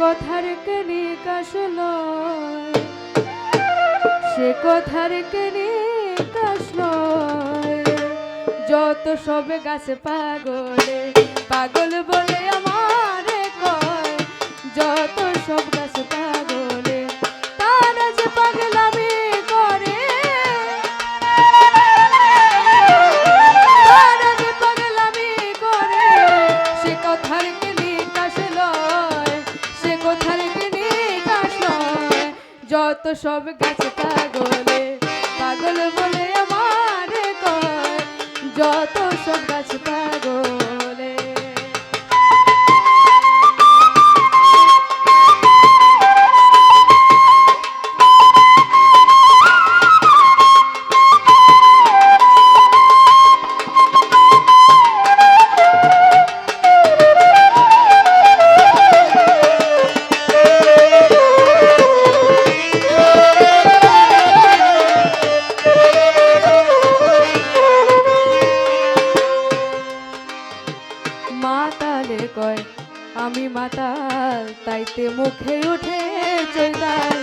কথার কেনি কাশল? সে কথার কেনি কাশল? যত সব গাছে পাগলে, পাগল বলে আমার কয়, যত সব গাছে পাগলে সব গাছে পাগলে পাগল বলে আমার কয় যত সব গাছ মাতালে কয় আমি মাতাল তাইতে মুখে উঠে চৈতাল।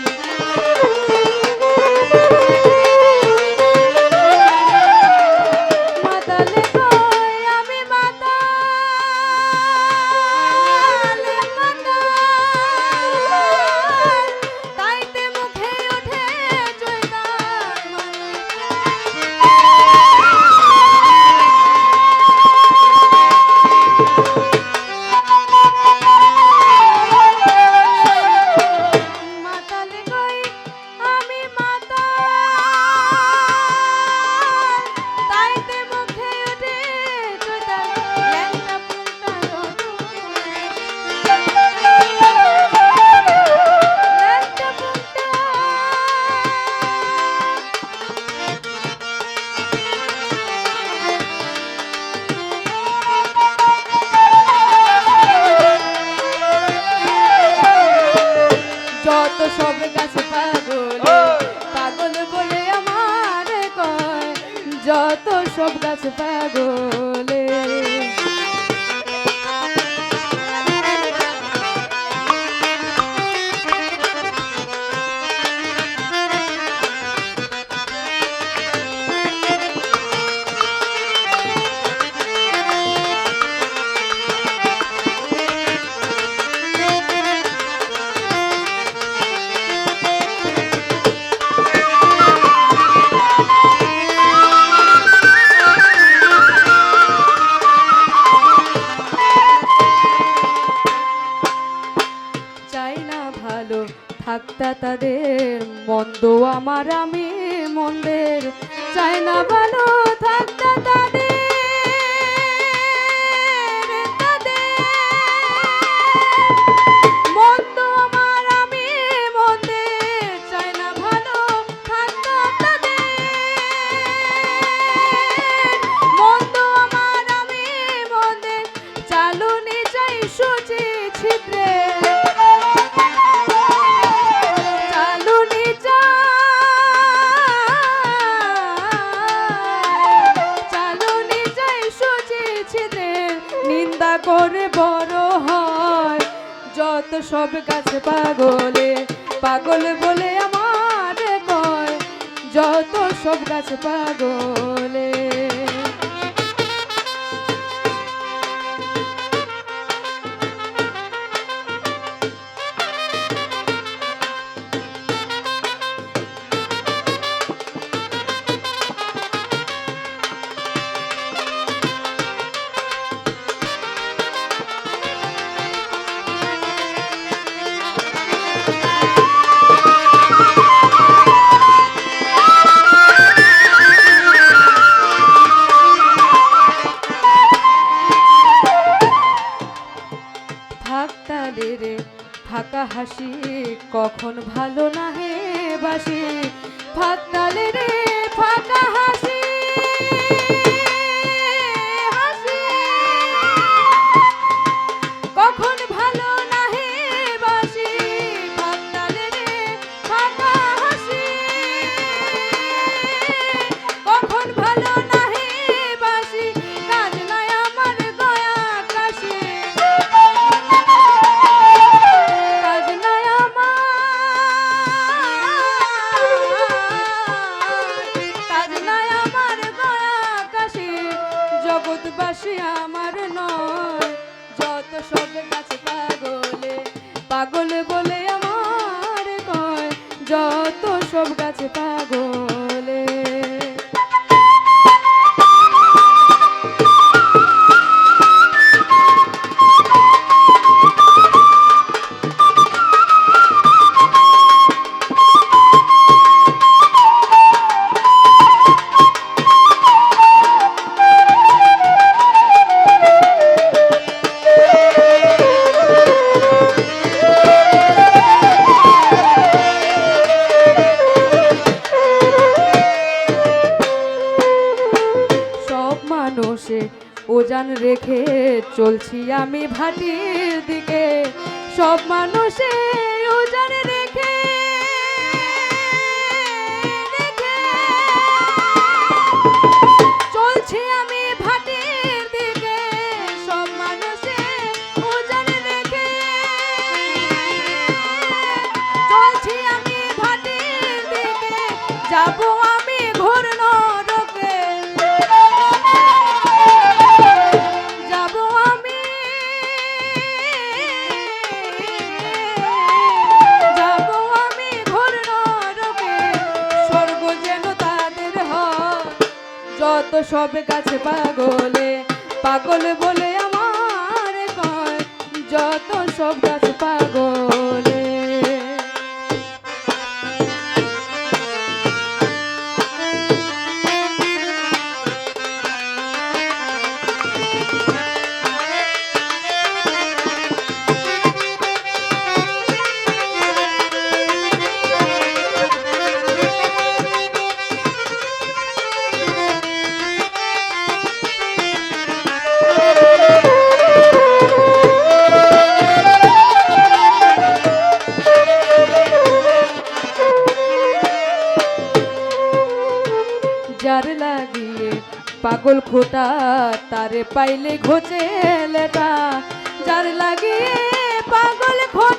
যত সব গাছ পাগলে। থাকতা তাদের মন্দ আমার আমি মন্দের চাই না ভালো থাকতা তাদের। তাদের করে হয়। যত সব গাছ পাগলে পাগল বলে আমার কয় যত সব গাছ পাগলে। হাসি কখন ভালো না হে বাসি থাকতালে ভালোবাসি আমার নয়, যত সব গাছ পাগলে, পাগল বলে আমার কয়, যত সব গাছ পাগল। রেখে চলছি আমি ভাটির দিকে। সব মানুষে ওজান রেখে সব গাছে পাগলে পাগল বলে আমার কয় যত সব গাছ পাগলে। পাগল খোটা তারে পাইলে ঘোচে লেটা যার লাগে পাগল খোটা